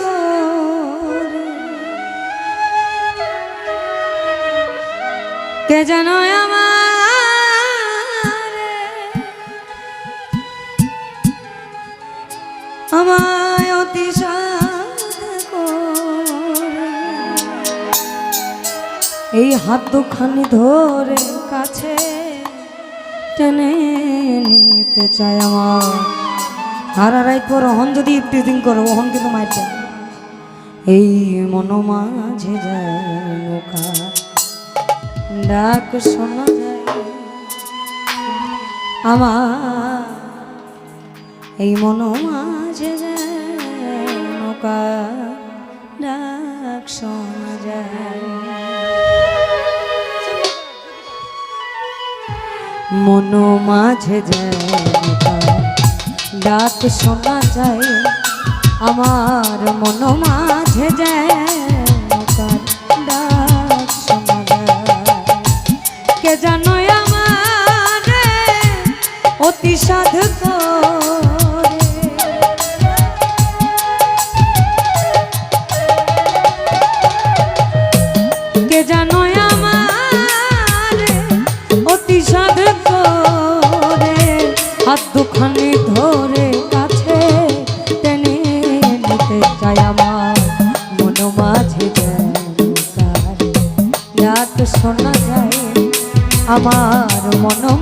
করে। কে যেন আমার, আমায় অতিশাদ এই হাত দুখানি ধরে কাছে টেনে নিতে চায় আমার আর আড়াই পর অহন যদি ইফটিজিং করো, অহন কিন্তু মাইতে। এই মন মাঝে যায় ডাক শোনা যায় আমার। এই মন মাঝে ডাক শোনা যায়। মন মাঝে যায় ডাক শোনা যায় আমার মন মাঝে যায়। কে জানো আমার অতি আমার মন সোনা যায় আমার মন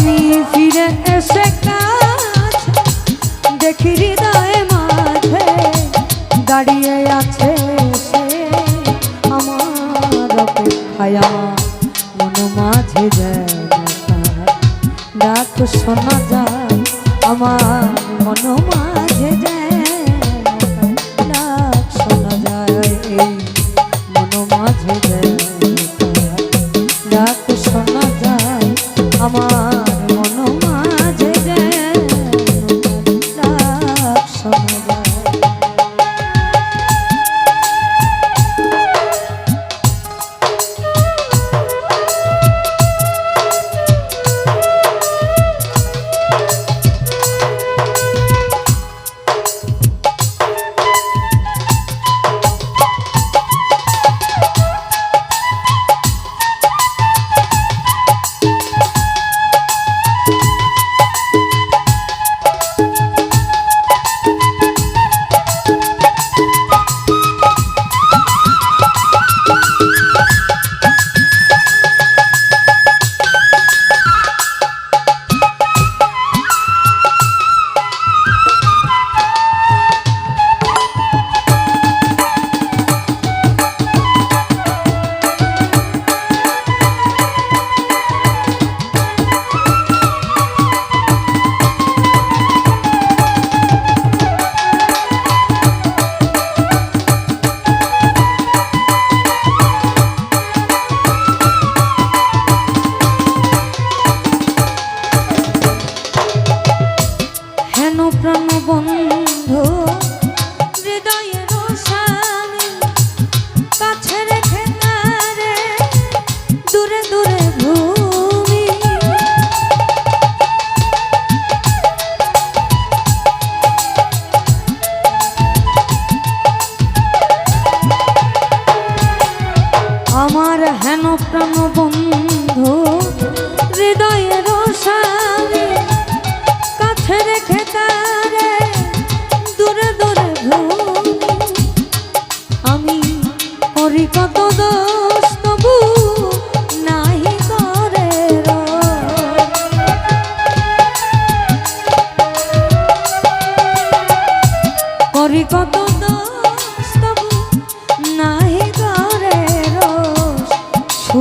আমি ফিরে এসে কাজ, দেখি হৃদয়ে মাঝে দাঁড়িয়ে আছে সে আমার অপেক্ষায় আমার মন মাঝে যায় ডাক শোনা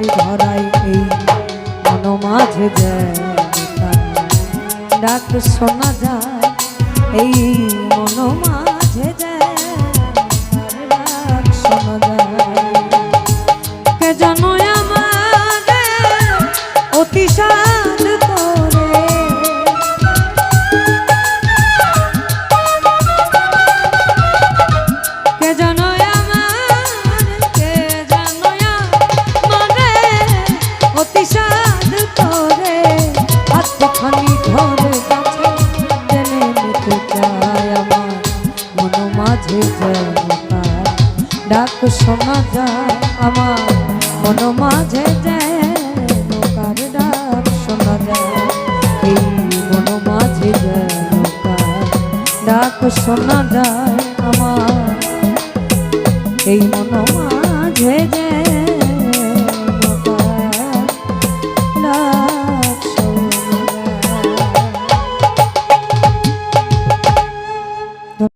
মাটি ধরাই এই মন মাঝে ডাক শোনা যায় এই মন মাঝে যায়